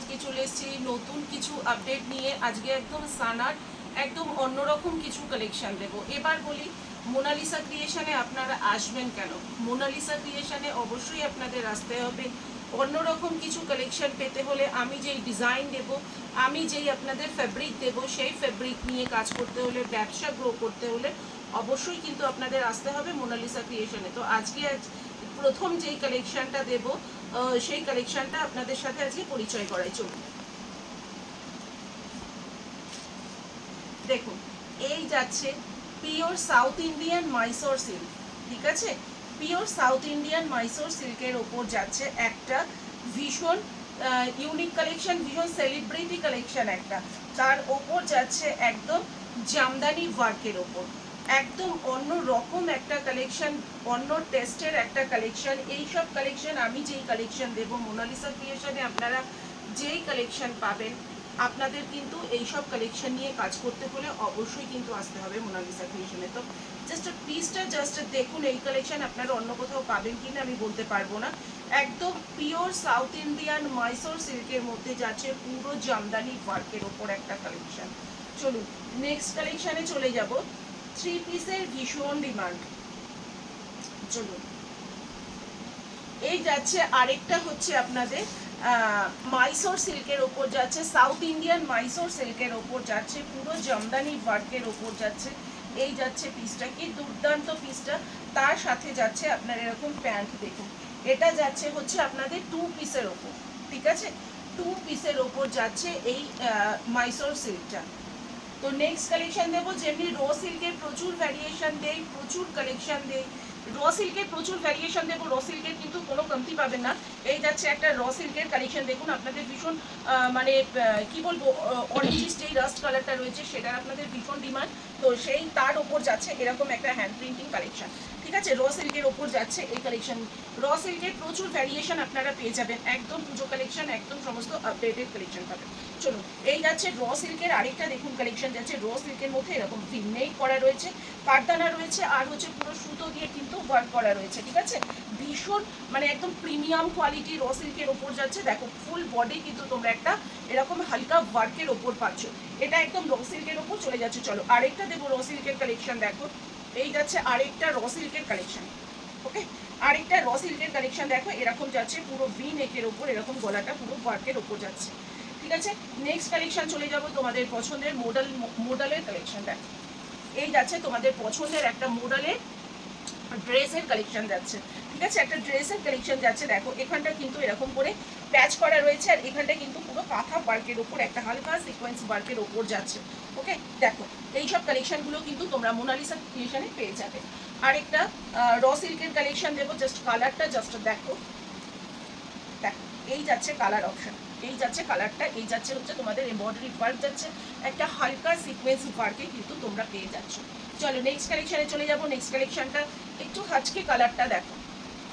আজকে চলে এসেছি নতুন কিছু আপডেট নিয়ে। আজকে একদম সানার, একদম অন্যরকম কিছু কালেকশন দেব। এবার বলি, মোনালিসা ক্রিয়েশনে আপনারা আসবেন কেন? মোনালিসা ক্রিয়েশনে অবশ্যই আপনাদের আসতে হবে। অন্যরকম কিছু কালেকশন পেতে হলে আমি যেই ডিজাইন দেব, আমি যেই আপনাদের ফেব্রিক দেব, সেই ফ্যাব্রিক নিয়ে কাজ করতে হলে, ব্যবসা গ্রো করতে হলে অবশ্যই কিন্তু আপনাদের আসতে হবে মোনালিসা ক্রিয়েশনে তো আজকে আজ প্রথম যেই কালেকশনটা দেব সেই কালেকশনটা আপনাদের সাথে আজকে পরিচয় করাই চলুন দেখুন, এই যাচ্ছে pure south Indian Mysore silk ঠিক আছে? পিওর সাউথ ইন্ডিয়ান মাইসোর সিল্কের ওপর যাচ্ছে একটা ভীষণ ইউনিক কালেকশন ভীষণ সেলিব্রিটি কালেকশন একটা। তার ওপর যাচ্ছে একদম জামদানি ওয়ার্কের ওপর। একদম অন্য রকম একটা কালেকশন অন্য টেস্টের একটা কালেকশন এই সব কালেকশন আমি যেই কালেকশন দেবো মোনালিসা ক্রিয়েশনে আপনারা যেই কালেকশন পাবেন, আপনাদের কিন্তু এই সব কালেকশন নিয়ে কাজ করতে হলে অবশ্যই কিন্তু আসতে হবে মোনালিসা ক্রিয়েশনে তো জাস্ট পিসটা জাস্ট দেখুন, এই কালেকশন আপনারা অন্য কোথাও পাবেন কিনা আমি বলতে পারব না। একদম পিওর সাউথ ইন্ডিয়ান মাইসোর সিল্কের মধ্যে যাচ্ছে পুরো জামদানি ওয়ার্কের ওপর একটা কালেকশন চলুন নেক্সট কালেকশনে চলে যাব। থ্রি পিসের ভীষণ ডিমান্ড চলুন। এই যাচ্ছে আরেকটা হচ্ছে আপনাদের মাইসোর সিল্কের ওপর যাচ্ছে সাউথ ইন্ডিয়ান মাইসোর সিল্কের ওপর যাচ্ছে, পুরো জামদানি ওয়ার্কের ওপর যাচ্ছে। এই যাচ্ছে পিসটা কি দুর্দান্ত পিসটা তার সাথে যাচ্ছে আপনার এরকম প্যান্ট দেখুন। এটা যাচ্ছে হচ্ছে আপনাদের টু পিসের ওপর, ঠিক আছে? টু পিসের ওপর যাচ্ছে এই মাইসোর সিল্কটা তো নেক্সট কালেকশন দেবো যেমনি র সিল্কের প্রচুর ভ্যারিয়েশন দেই প্রচুর কালেকশন দেই র সিল্কের প্রচুর ভ্যারিয়েশন দেবো র সিল্কের কিন্তু কোনো কমতি পাবেন না। এই যাচ্ছে একটা র সিল্কের কালেকশন দেখুন আপনাদের ভীষণ মানে কি বলব অরেঞ্জিস যেই রাস্ট কালারটা রয়েছে, সেটার আপনাদের ভীষণ ডিমান্ড তো সেই তার ওপর যাচ্ছে এরকম একটা হ্যান্ড প্রিন্টিং কালেকশন ঠিক আছে? র সিল্কের ওপর যাচ্ছে এই কালেকশন র সিল্কের প্রচুর ভ্যারিয়েশন আপনারা পেয়ে যাবেন। একদম পুজো কালেকশন একদম সমস্ত আপডেটেড কালেকশন পাবেন। চলুন, এই যাচ্ছে র সিল্কের আরেকটা দেখুন কালেকশন যাচ্ছে। র সিল্কের মধ্যে এরকম ভিন্নেই করা রয়েছে পাটদানা রয়েছে, আর হচ্ছে পুরো সুতো দিয়ে কিন্তু ওয়ার্ক করা রয়েছে। ঠিক আছে? ভীষণ মানে একদম প্রিমিয়াম কোয়ালিটি র সিল্কের ওপর যাচ্ছে। দেখো ফুল বডি কিন্তু তোমরা একটা এরকম হালকা ওয়ার্কের ওপর পাচ্ছ। এটা একদম র সিল্কের ওপর চলে যাচ্ছে। চলো, আরেকটা দেবো র সিল্কের কালেকশন দেখো। এই যাচ্ছে আরেকটা র সিল্কের কালেকশন ওকে আরেকটা র সিল্কের কালেকশন দেখো, এরকম যাচ্ছে। পুরো ভি নেকের ওপর, এরকম গলাটা পুরো ওয়ার্কের ওপর যাচ্ছে। ঠিক আছে? নেক্সট কালেকশন চলে যাব তোমাদের পছন্দের মডেল মডেলের কালেকশন দেখো। এই যাচ্ছে তোমাদের পছন্দের একটা মডেলের ড্রেসের কালেকশন যাচ্ছে। ঠিক আছে একটা ড্রেসের কালেকশন যাচ্ছে, দেখো এখানটা কিন্তু এরকম করে প্যাচ করা রয়েছে, আর এখানটা কিন্তু পুরো কাঁথা বার্কের ওপর, একটা হালকা সিকোয়েন্স বার্কের ওপর যাচ্ছে ওকে দেখো এইসব কালেকশনগুলো কিন্তু তোমরা মোনালিসা ক্রিয়েশনে পেয়ে যাবে। আরেকটা র সিল্কের কালেকশন দেবো জাস্ট কালারটা জাস্ট দেখো। দেখো, এই যাচ্ছে কালার অপশন এই যাচ্ছে কালারটা এই যাচ্ছে হচ্ছে তোমাদের এমব্রয়ডারি ওয়ার্ক যাচ্ছে, একটা হালকা সিকোয়েন্স ওয়ার্কে কিন্তু তোমরা পেয়ে যাচ্ছ। চলো নেক্সট কালেকশনে চলে যাব নেক্সট কালেকশনটা একটু হাজকে কালারটা দেখো।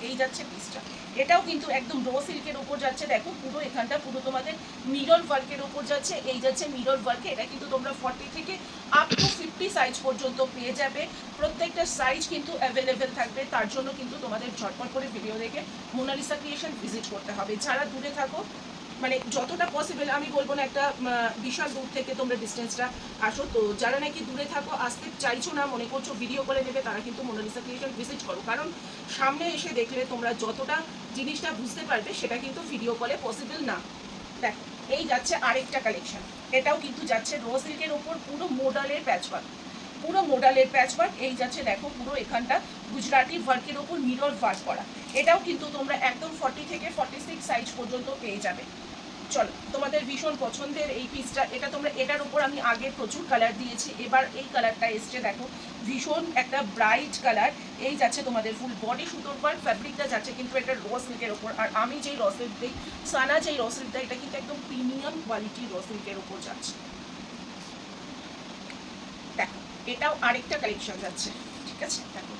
এই যাচ্ছে পিসটা এটাও কিন্তু একদম ডো সিল্কের উপর যাচ্ছে। দেখো, পুরো এখানটা, পুরো তোমাদের মিরর ওয়ার্কের উপর যাচ্ছে। এই যাচ্ছে মিরর ওয়ার্কে এটা কিন্তু তোমরা ফর্টি থেকে আপ টু ফিফটি সাইজ পর্যন্ত পেয়ে যাবে। প্রত্যেকটা সাইজ কিন্তু অ্যাভেলেবেল থাকবে। তার জন্য কিন্তু তোমাদের ঝটপট করে ভিডিও দেখে মোনালিসা ক্রিয়েশন ভিজিট করতে হবে। যারা দূরে থাকো মানে যতটা পসিবল আমি বলব না একটা বিশাল দূর থেকে তোমরা ডিস্টেন্সটা আসো। তো যারা নাকি দূরে থাকো, আসতে চাইছো না, মনে করছ ভিডিও করে নেবে, তারা কিন্তু মোনালিসা ক্রিয়েশন ভিজিট করো। কারণ সামনে এসে দেখলে তোমরা যতটা জিনিসটা বুঝতে পারবে, সেটা কিন্তু ভিডিও কলে পসিবল না। দেখো, এই যাচ্ছে আরেকটা কালেকশন এটাও কিন্তু যাচ্ছে রোজ সিল্কের ওপর, পুরো মোডালের প্যাচওয়ার্ক পুরো মোডালের প্যাচওয়ার্ক এই যাচ্ছে দেখো পুরো এখানটা গুজরাটি ওয়ার্কের ওপর মিরর ওয়ার্ক করা। এটাও কিন্তু তোমরা একদম ফর্টি থেকে ফর্টি সিক্স সাইজ পর্যন্ত পেয়ে যাবে। চলো, তোমাদের ভীষণ পছন্দের এই পিসটা এটা তোমরা, এটার উপর আমি আগে প্রচুর কালার দিয়েছি। এবার এই কালারটা এসছে, দেখো, ভীষণ একটা ব্রাইট কালার এই যাচ্ছে তোমাদের ফুল বডি সুতোর পর ফ্যাব্রিকটা যাচ্ছে কিন্তু এটা র সিল্কের ওপর আর আমি যেই র সিল্ক দিই, সানা যেই র সিল্ক দেয় এটা কিন্তু একদম প্রিমিয়াম কোয়ালিটির রস সিল্কের ওপর যাচ্ছে। দেখো, এটাও আরেকটা কালেকশন যাচ্ছে, ঠিক আছে? দেখো,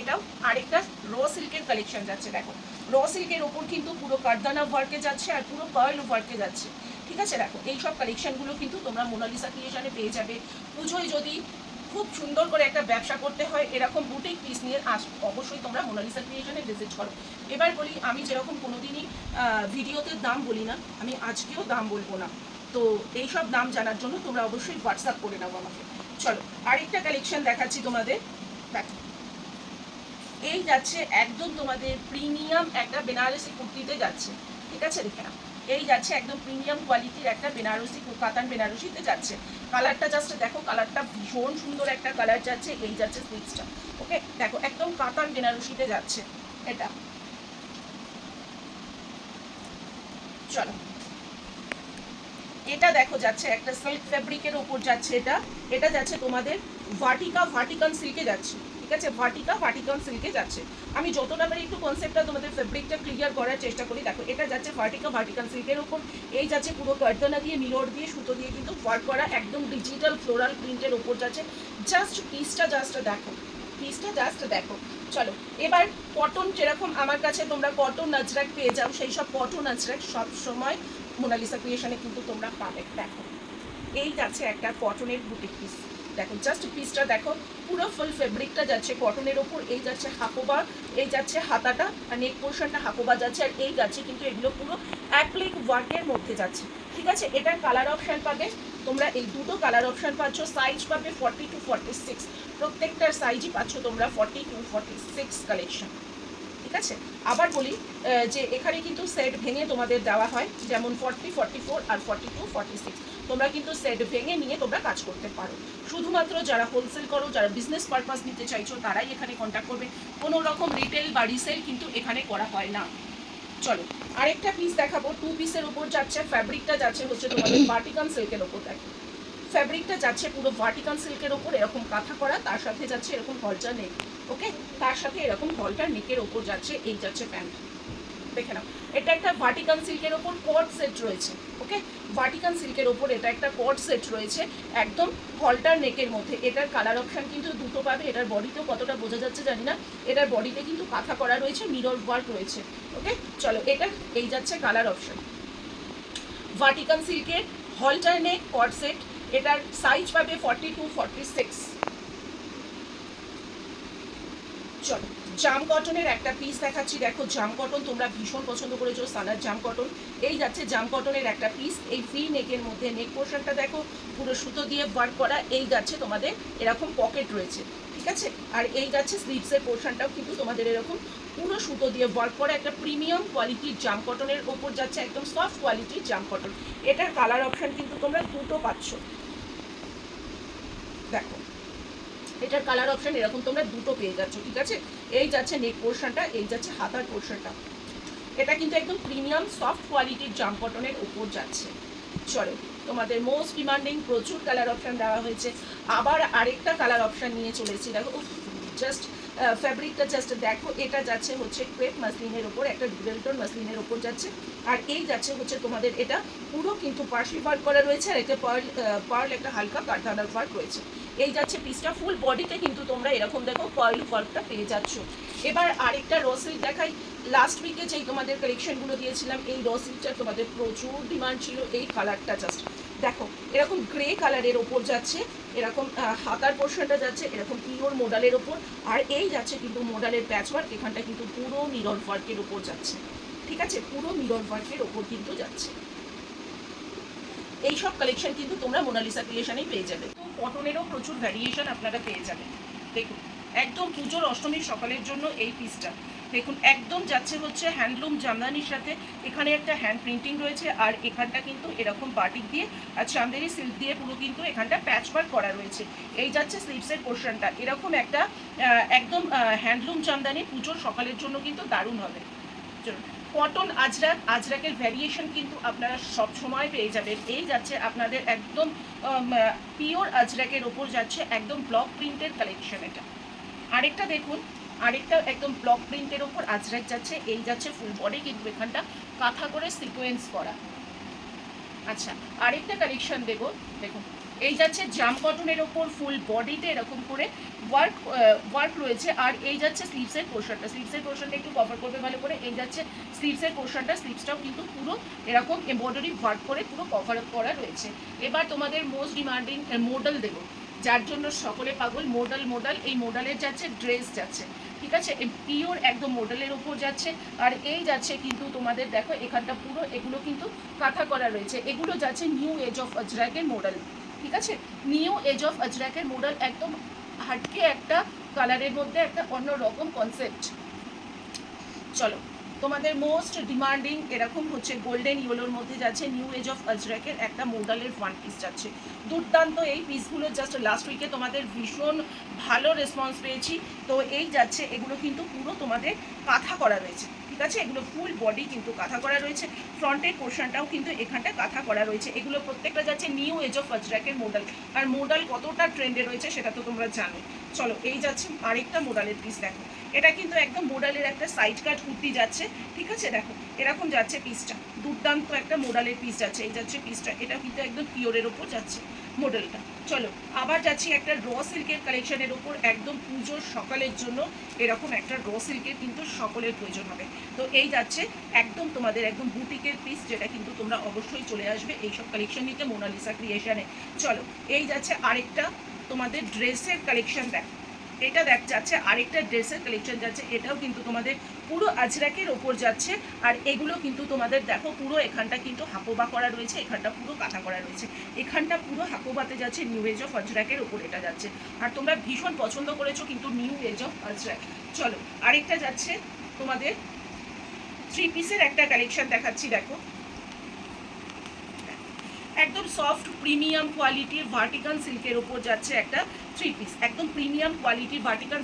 এটাও আরেকটা র সিল্কের কালেকশন যাচ্ছে, দেখো। র সিল্কের ওপর কিন্তু পুরো কারদানা ওয়ার্কে যাচ্ছে আর পুরো পার্ল ওয়ার্কে যাচ্ছে। ঠিক আছে? দেখো, এই সব কালেকশনগুলো কিন্তু তোমরা মোনালিসা ক্রিয়েশনে পেয়ে যাবে। পুজোয় যদি খুব সুন্দর করে একটা ব্যবসা করতে হয়, এরকম বুটিক পিস নিয়ে আস, অবশ্যই তোমরা মোনালিসা ক্রিয়েশনে ভিজিট করো। এবার বলি, আমি যেরকম কোনোদিনই ভিডিওতে দাম বলি না, আমি আজকেও দাম বলব না। তো এইসব দাম জানার জন্য তোমরা অবশ্যই হোয়াটসঅ্যাপ করে নাও আমাকে। চলো, আরেকটা কালেকশন দেখাচ্ছি তোমাদের। এই যাচ্ছে একদম তোমাদের প্রিমিয়াম একটা বেনারসি কুর্তিতে যাচ্ছে। ঠিক আছে দেখে এই যাচ্ছে একদম প্রিমিয়াম কোয়ালিটির একটা বেনারসি কাতান বেনারসিতে যাচ্ছে। কালারটা জাস্ট দেখো, কালারটা ভীষণ সুন্দর একটা কালার যাচ্ছে, এই যাচ্ছে স্লিপসটা ওকে দেখো, একদম কাতান বেনারসিতে যাচ্ছে এটা। চলো। এটা দেখো যাচ্ছে একটা সিল্ক ফেব্রিকের উপর যাচ্ছে এটা। এটা যাচ্ছে তোমাদের ভাটিকা ভাটিকান সিল্কে যাচ্ছে। ঠিক আছে ভার্টিকা ভাটিকান সিল্কে যাচ্ছে। আমি যতটা পারি একটু কনসেপ্টটা তোমাদের ফেব্রিকটা ক্লিয়ার করার চেষ্টা করি, দেখো, এটা যাচ্ছে ভার্টিকা ভাটিকান সিল্কের ওপর। এই যাচ্ছে পুরো কর্তনা দিয়ে মিরর দিয়ে, সুতো দিয়ে কিন্তু ওয়ার্ক করা একদম ডিজিটাল ফ্লোরাল প্রিন্টের ওপর যাচ্ছে। জাস্ট পিসটা জাস্ট দেখো পিসটা জাস্ট দেখো। চলো, এবার কটন যেরকম আমার কাছে তোমরা কটন নাজরাক পেয়ে যাও, সেই সব কটন নাজরাক সব সময় মোনালিসা ক্রিয়েশনে কিন্তু তোমরা পাবে। দেখো, এই যাচ্ছে একটা কটনের বুটিক পিস দেখো জাস্ট পিসটা দেখো, পুরো ফুল ফেব্রিকটা যাচ্ছে কটনের ওপর এই যাচ্ছে হাকোবা এই যাচ্ছে হাতাটা, আর নেক পোর্শনটা হাকোবা যাচ্ছে, আর এই যাচ্ছে কিন্তু এগুলো পুরো অ্যাপ্লিক ওয়ার্কের মধ্যে যাচ্ছে। ঠিক আছে? এটার কালার অপশান পাবে, তোমরা এই দুটো কালার অপশান পাচ্ছ সাইজ পাবে ফর্টি টু ফর্টি সিক্স প্রত্যেকটার সাইজই পাচ্ছ তোমরা forty two forty six collection ঠিক আছে? আবার বলি যে এখানে কিন্তু সেট ভেঙে তোমাদের দেওয়া হয়, যেমন ফর্টি ফর্টি ফোর আর ফর্টি টু ফর্টি সিক্স তোমরা কিন্তু সেট ভেঙে নিয়ে তোমরা কাজ করতে পারো। শুধুমাত্র যারা হোলসেল করো, যারা বিজনেস পারপাস নিতে চাইছো, তারাই এখানে কন্ট্যাক্ট করবে। কোনো রকম রিটেল বা রিসেল কিন্তু এখানে করা হয় না। চলো, আরেকটা পিস দেখাবো। টু পিসের উপর যাচ্ছে ফ্যাব্রিকটা যাচ্ছে হচ্ছে তোমাদের ভার্টিকান সিল্কের ওপর দেখো ফ্যাব্রিকটা যাচ্ছে পুরো ভার্টিকান সিল্কের ওপর এরকম কাঁথা করা, তার সাথে যাচ্ছে এরকম হলটা নেক ওকে তার সাথে এরকম হলটা নেকের ওপর যাচ্ছে, এই যাচ্ছে প্যান্ট দেখে নাও। এটা একটা ভার্টিকান সিল্কের ওপর কট সেট রয়েছে ওকে ভার্টিকান সিল্কের ওপর এটা একটা কট সেট রয়েছে, একদম হলটার নেকের মধ্যে। এটার কালার অপশন কিন্তু দুটো পাবে, এটার বডিতেও কতটা বোঝা যাচ্ছে জানি না, এটার বডিতে কিন্তু কাঁথা করা রয়েছে মিরর ওয়ার্ক রয়েছে ওকে চলো, এটা এই যাচ্ছে কালার অপশন ভার্টিকান সিল্কের হলটার নেক কট সেট এটার সাইজ পাবে ফর্টি টু ফর্টি সিক্স চলো জাম কটনের একটা পিস দেখাচ্ছি। দেখো, জাম কটন তোমরা ভীষণ পছন্দ করেছ সানার জাম কটন এই যাচ্ছে জাম কটনের একটা পিস এই ফ্রি নেকের মধ্যে নেক পোর্শনটা দেখো, পুরো সুতো দিয়ে ওয়ার্ক করা। এই যাচ্ছে তোমাদের এরকম পকেট রয়েছে, ঠিক আছে? আর এই যাচ্ছে স্লিভসের পোর্শনটাও কিন্তু তোমাদের এরকম পুরো সুতো দিয়ে ওয়ার্ক করা। একটা প্রিমিয়াম কোয়ালিটির জাম কটনের ওপর যাচ্ছে একদম সফট কোয়ালিটির জাম কটন এটার কালার অপশান কিন্তু তোমরা দুটো পাচ্ছ। দেখো এটার কালার অপশন এরকম তোমরা দুটো পেয়ে যাচ্ছ, ঠিক আছে? এই যাচ্ছে নেক পোর্শনটা এই যাচ্ছে হাতার পোর্শনটা এটা কিন্তু একদম প্রিমিয়াম সফট কোয়ালিটির জাম কটনের উপর যাচ্ছে। চলো, তোমাদের মোস্ট ডিমান্ডিং প্রচুর কালার অপশন দেওয়া হয়েছে। আবার আরেকটা কালার অপশন নিয়ে চলেছি। দেখো জাস্ট ফ্যাব্রিকটা জাস্ট দেখো, এটা যাচ্ছে হচ্ছে ক্রেপ মাসলিনের ওপর একটা ডুবেলটন মাসলিনের ওপর যাচ্ছে। আর এই যাচ্ছে হচ্ছে তোমাদের, এটা পুরো কিন্তু পার্সি ওয়ার্ক করা রয়েছে, আর একটা পার্ল পার্ল একটা হালকা কারদানার ওয়ার্ক রয়েছে। এই যাচ্ছে পিসটা ফুল বডিতে কিন্তু তোমরা এরকম দেখো পার্ল ওয়ার্কটা পেয়ে যাচ্ছ। এবার আরেকটা রসিল দেখাই। লাস্ট উইকে যেই তোমাদের কালেকশনগুলো দিয়েছিলাম, এই রসিলটা তোমাদের প্রচুর ডিমান্ড ছিল, এই কালারটা জাস্ট দেখো, এরকম গ্রে কালারের ওপর যাচ্ছে, এরকম হাতার পোর্শনটা যাচ্ছে, এরকম পিওর মোডালের ওপর। আর এই যাচ্ছে কিন্তু মোডালের প্যাচওয়ার্ক এখানটা কিন্তু পুরো মিরর ওয়ার্কের ওপর যাচ্ছে। ঠিক আছে? পুরো মিরর ওয়ার্কের ওপর কিন্তু যাচ্ছে। এই সব কালেকশন কিন্তু তোমরা মোনালিসা ক্রিয়েশনেই পেয়ে যাবে। তো কটনেরও প্রচুর ভ্যারিয়েশন আপনারা পেয়ে যাবেন। দেখুন, একদম পুজোর অষ্টমীর সকালের জন্য এই পিসটা দেখুন, একদম যাচ্ছে হচ্ছে হ্যান্ডলুম জামদানির সাথে। এখানে একটা হ্যান্ড প্রিন্টিং রয়েছে, আর এখানটা কিন্তু এরকম বাটিক দিয়ে আর চান্দেরি সিল্ক দিয়ে পুরো কিন্তু এখানটা প্যাচ ওয়ার্ক করা রয়েছে। এই যাচ্ছে স্লিপসের পোর্শনটা এরকম একটা একদম হ্যান্ডলুম জামদানি পুজোর সকালের জন্য কিন্তু দারুণ হবে। চলুন। কটন আজরাক, আজরাকের ভ্যারিয়েশন কিন্তু আপনারা সব সময় পেয়ে যাবেন। এই যাচ্ছে আপনাদের একদম পিওর আজরাকের ওপর যাচ্ছে একদম ব্লক প্রিন্টের কালেকশন এটা। আরেকটা দেখুন, আরেকটা একদম ব্লক প্রিন্টের ওপর আজরাক যাচ্ছে, এই যাচ্ছে ফুল বডি কিন্তু এখানটা কাঁথা করে সিকোয়েন্স করা। আচ্ছা আরেকটা কালেকশন দেব, দেখুন। এই যাচ্ছে জাম কটনের ওপর ফুল বডিতে এরকম করে ওয়ার্ক ওয়ার্ক রয়েছে। আর এই যাচ্ছে স্লিভসের পোর্শনটা স্লিভসের পোর্শনটা একটু কভার করবে ভালো করে। এই যাচ্ছে স্লিভসের পোর্শনটা স্লিভসটাও কিন্তু পুরো এরকম এমব্রয়ডারি ওয়ার্ক করে পুরো কভার করা রয়েছে। এবার তোমাদের মোস্ট ডিমান্ডিং মডেল দেবো। যার জন্য সকলে পাগল মডেল মডেল এই মোডালের যাচ্ছে ড্রেস যাচ্ছে। ঠিক আছে? পিওর একদম মোডেলের ওপর যাচ্ছে। আর এই যাচ্ছে কিন্তু তোমাদের দেখো, এখানটা পুরো এগুলো কিন্তু কাঁথা করা রয়েছে। এগুলো যাচ্ছে নিউ এজ অফ আজরাকের মডেল ঠিক আছে? নিউ এজ অফ আজরাকের মডেল একদম হাটকে একটা কালারের মধ্যে একটা অন্য রকম কনসেপ্ট চলো, তোমাদের মোস্ট ডিমান্ডিং এরকম হচ্ছে গোল্ডেন ইয়েলোর মধ্যে যাচ্ছে নিউ এজ অফ আজরাকের একটা মোডালের ওয়ান পিস যাচ্ছে। দুর্দান্ত এই পিসগুলো জাস্ট লাস্ট উইকে তোমাদের ভীষণ ভালো রেসপন্স পেয়েছি। তো এই যাচ্ছে, এগুলো কিন্তু পুরো তোমাদের কাঁথা করা রয়েছে। ঠিক আছে, এগুলো ফুল বডি কিন্তু কাঁথা করা রয়েছে। ফ্রন্টের পোর্শনটাও কিন্তু এখানটা কাঁথা করা রয়েছে। এগুলো প্রত্যেকটা যাচ্ছে নিউ এজ অফ আজরাকের মডেল আর মডেল কতটা ট্রেন্ডে রয়েছে সেটা তো তোমরা জানো চলো, এই যাচ্ছে আরেকটা মোডালের পিস দেখো। এটা কিন্তু একদম মোডালের একটা সাইড কাট কুর্তি যাচ্ছে, ঠিক আছে? দেখো, এরকম যাচ্ছে পিসটা দুর্দান্ত একটা মোডালের পিস যাচ্ছে। এই যাচ্ছে পিসটা এটা কিন্তু একদম পিওরের ওপর যাচ্ছে। মডেলটা। চলো, আবার যাচ্ছি একটা র সিল্কের কালেকশনের ওপর একদম পুজোর সকালের জন্য এরকম একটা র সিল্কের কিন্তু সকলের প্রয়োজন হবে। তো এই যাচ্ছে একদম তোমাদের একদম বুটিকের পিস যেটা কিন্তু তোমরা অবশ্যই চলে আসবে এইসব কালেকশন নিতে মোনালিসা ক্রিয়েশনে চলো, এই যাচ্ছে আরেকটা তোমাদের ড্রেসের কালেকশন দেখ। এটা দেখ, যাচ্ছে আরেকটা ড্রেসের কালেকশন যাচ্ছে। এটাও কিন্তু তোমাদের পুরো আজরাকের ওপর যাচ্ছে। আর এগুলো কিন্তু তোমাদের দেখো, পুরো এখানটা কিন্তু হাপোবা করা রয়েছে, এখানটা পুরো কাঁথা করা রয়েছে। এখানটা পুরো হাপোবাতে যাচ্ছে নিউ এজ অফ আজরাকের ওপর এটা যাচ্ছে। আর তোমরা ভীষণ পছন্দ করেছ কিন্তু নিউ এজ অফ আজরাক চলো, আরেকটা যাচ্ছে তোমাদের থ্রি পিসের একটা কালেকশন দেখাচ্ছি, দেখো। একদম সফট প্রিমিয়াম কোয়ালিটির ভার্টিকান সিল্কের ওপর যাচ্ছে একটা থ্রি পিস একদম প্রিমিয়াম কোয়ালিটির ভার্টিকান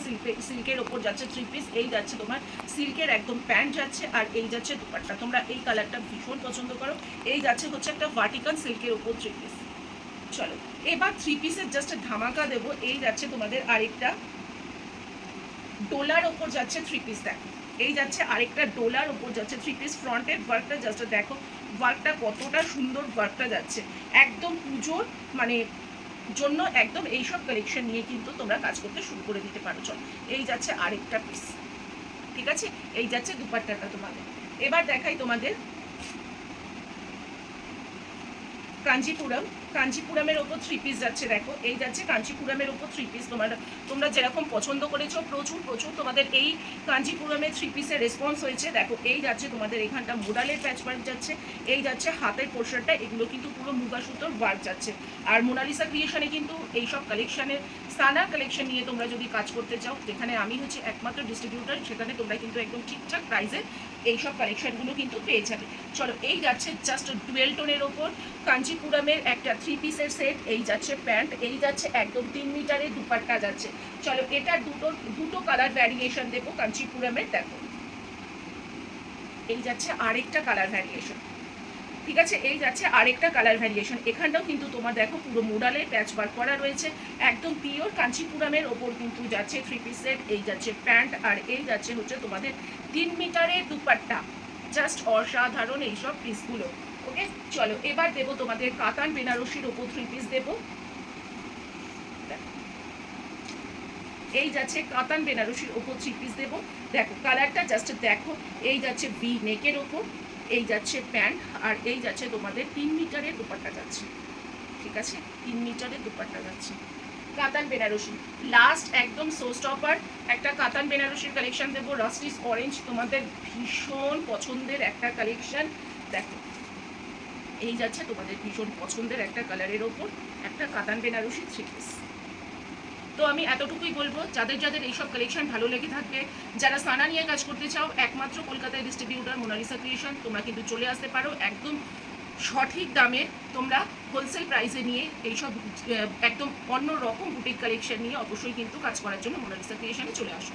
সিল্কের ওপর যাচ্ছে থ্রি পিস এই যাচ্ছে তোমার সিল্কের একদম প্যান্ট যাচ্ছে আর এই যাচ্ছে দুপাট্টা। তোমরা এই কালারটা ভীষণ পছন্দ করো। এই যাচ্ছে হচ্ছে একটা ভার্টিকান সিল্কের ওপর থ্রি পিস চলো, এবার থ্রি পিসের জাস্ট ধামাকা দেবো। এই যাচ্ছে তোমাদের আরেকটা। ডোলার ওপর যাচ্ছে থ্রি পিস দেখো। এই যাচ্ছে, আরেকটা ডোলার ওপর যাচ্ছে থ্রি পিস ফ্রন্টের ওয়ার্কটা জাস্ট দেখো ওয়ার্কটা কতটা সুন্দর ওয়ার্কটা যাচ্ছে। একদম পুজোর মানে জন্য একদম এইসব কালেকশন নিয়ে কিন্তু তোমরা কাজ করতে শুরু করে দিতে পারো। চল, এই যাচ্ছে আরেকটা পিস ঠিক আছে? এই যাচ্ছে দুপাট্টাটা তোমাদের। এবার দেখাই তোমাদের কাঞ্জিপুরম কাঞ্চিপুরমের ওপর থ্রি পিস যাচ্ছে, দেখো। এই যাচ্ছে কাঞ্চিপুরমের ওপর থ্রি পিস তোমার, তোমরা যেরকম পছন্দ করেছ, প্রচুর প্রচুর তোমাদের এই কাঞ্চিপুরমের থ্রি পিসের রেসপন্স হয়েছে। দেখো, এই যাচ্ছে তোমাদের এখানটা মোডালের প্যাচ ওয়ার্ক যাচ্ছে, এই যাচ্ছে হাতের পোর্শনটা, এগুলো কিন্তু পুরো মুগা সুতোর ওয়ার্ক যাচ্ছে। আর মোনালিসা ক্রিয়েশনে কিন্তু এইসব কালেকশানের সানা কালেকশন নিয়ে তোমরা যদি কাজ করতে চাও, যেখানে আমি হচ্ছে একমাত্র ডিস্ট্রিবিউটার সেখানে তোমরা কিন্তু একদম ঠিকঠাক প্রাইসে এইসব কালেকশনগুলো কিন্তু পেয়ে যাবে। চলো, এই যাচ্ছে জাস্ট ডুয়েল টোনের ওপর। কাঞ্চিপুরামের একটা থ্রি পিসের সেট এই যাচ্ছে প্যান্ট এই যাচ্ছে একদম তিন মিটারের দুপাট্টা যাচ্ছে। চলো এটার দুটো দুটো কালার ভ্যারিয়েশন দেবো কাঞ্চিপুরমের, দেখো। এই যাচ্ছে আরেকটা কালার ভ্যারিয়েশন ঠিক আছে? এই যাচ্ছে আরেকটা কালার ভ্যারিয়েশন এখানটাও কিন্তু তোমার দেখো পুরো মোডালের প্যাচ বার করা রয়েছে। একদম পিওর কাঞ্চিপুরামের ওপর কিন্তু যাচ্ছে থ্রি পিসের এই যাচ্ছে প্যান্ট আর এই যাচ্ছে হচ্ছে তোমাদের তিন মিটারের দুপাট্টা। জাস্ট অসাধারণ এইসব পিসগুলো ওকে? চলো, এবার দেবো তোমাদের কাতান বেনারসির ওপর থ্রি পিস দেবো। এই যাচ্ছে কাতান বেনারসির ওপর থ্রি পিস দেবো। দেখো কালারটা জাস্ট দেখো, এই যাচ্ছে বি নেকের ওপর, এই যাচ্ছে প্যান্ট আর এই যাচ্ছে তোমাদের তিন মিটারের দুপাট্টা যাচ্ছে। ঠিক আছে? তিন মিটারের দুপাট্টা যাচ্ছে। কাতান বেনারসি লাস্ট একদম শো স্টপার একটা কাতান বেনারসির কালেকশন দেবো। রাস্টিস অরেঞ্জ তোমাদের ভীষণ পছন্দের একটা কালেকশন দেখো এই যাচ্ছে তোমাদের ভীষণ পছন্দের একটা কালারের ওপর একটা কাতান বেনারসি থ্রি পিস তো আমি এতটুকুই বলব, যাদের যাদের এইসব কালেকশন ভালো লেগে থাকবে, যারা সানা নিয়ে কাজ করতে চাও, একমাত্র কলকাতায় ডিস্ট্রিবিউটার মোনালিসা ক্রিয়েশন তোমরা কিন্তু চলে আসতে পারো। একদম সঠিক দামে তোমরা হোলসেল প্রাইসে নিয়ে এইসব একদম অন্য রকম বুটিক কালেকশন নিয়ে অবশ্যই কিন্তু কাজ করার জন্য মোনালিসা ক্রিয়েশনে চলে আসো।